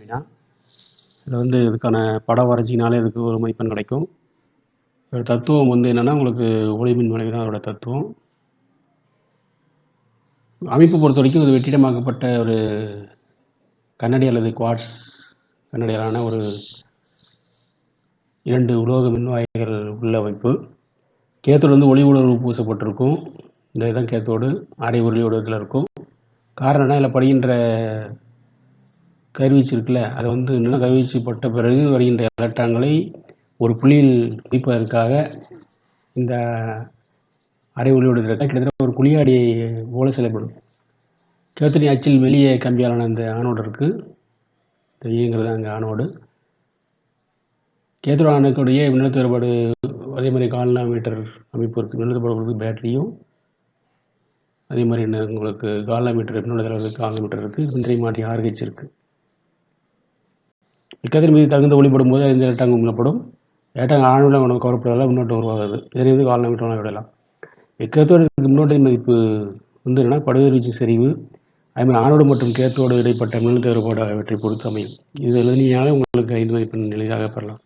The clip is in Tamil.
வினா இதில் வந்து இதுக்கான படம் வரைஞ்சிங்கனாலே இதுக்கு ஒரு மதிப்பெண் கிடைக்கும். இதோட தத்துவம் வந்து என்னென்னா உங்களுக்கு ஒளிமின் விளைவு தான் அதோட தத்துவம். அமைப்பு பொறுத்த வரைக்கும் இது வெற்றிடமாக்கப்பட்ட ஒரு கண்ணடி அல்லது குவாட்ஸ் கண்ணடியாலான ஒரு இரண்டு உலோக மின்வாய்கள் உள்ள அமைப்பு. கேத்தோடு வந்து ஒளி உணர்வு பூசப்பட்டிருக்கும். இந்த இதுதான் கேத்தோடு அரை உருளி இதில் இருக்கும். காரணம் என்ன இதில் படுகின்ற கதிர்வீச்சு இருக்குல்ல அதை வந்து என்னென்னா கதிர்வீச்சு பட்ட பிறகு வருகின்ற எலக்ட்ரான்களை ஒரு புள்ளியில் குவிப்பதற்காக இந்த அரை ஒளி கிட்டத்தட்ட ஒரு குழியாடி போல செயல்படும். கேத்தனி அச்சில் வெளியே கம்பியாலான இந்த ஆனோடு இருக்குது இந்த ஈங்கிறது அங்கே ஆனோடு கேத்தோடு ஆனோடைய மின்னழுத்த வேறுபாடு அதே மாதிரி கால்னாமீட்டர் அமைப்பு இருக்குது மின்னழுத்த வேறுபாடு பேட்டரியும். அதே மாதிரி என்ன உங்களுக்கு கால்னாமீட்டர் மின்னழுத்த கால்னாமீட்டர் இருக்குது இன்றைய மாற்றி ஆர்ஹெச் இருக்குது இக்கதிர் மீது தகுந்த ஒளிப்படும் போது இந்த எலக்ட்ரான் உமிழப்படும் எலக்ட்ரான் ஆணுடன் உணவு கவரப்படுவதால் முன்னோட்டம் உருவாகுது. இதனை வந்து கால்னாமீட்டர் விடலாம். இக்கத்தோடு முன்னோட்டத்தின் மதிப்பு வந்து என்னென்னா படுகதிர்வீச்சு செறிவு அதேமாதிரி ஆணோடு மற்றும் கேத்தோடு இடைப்பட்ட மின்னழுத்த வேறுபாடு ஆகியவற்றை பொறுத்து அமையும். இது எழுதினாலே உங்களுக்கு ஐந்து மதிப்பெண் எளிதாக பெறலாம்.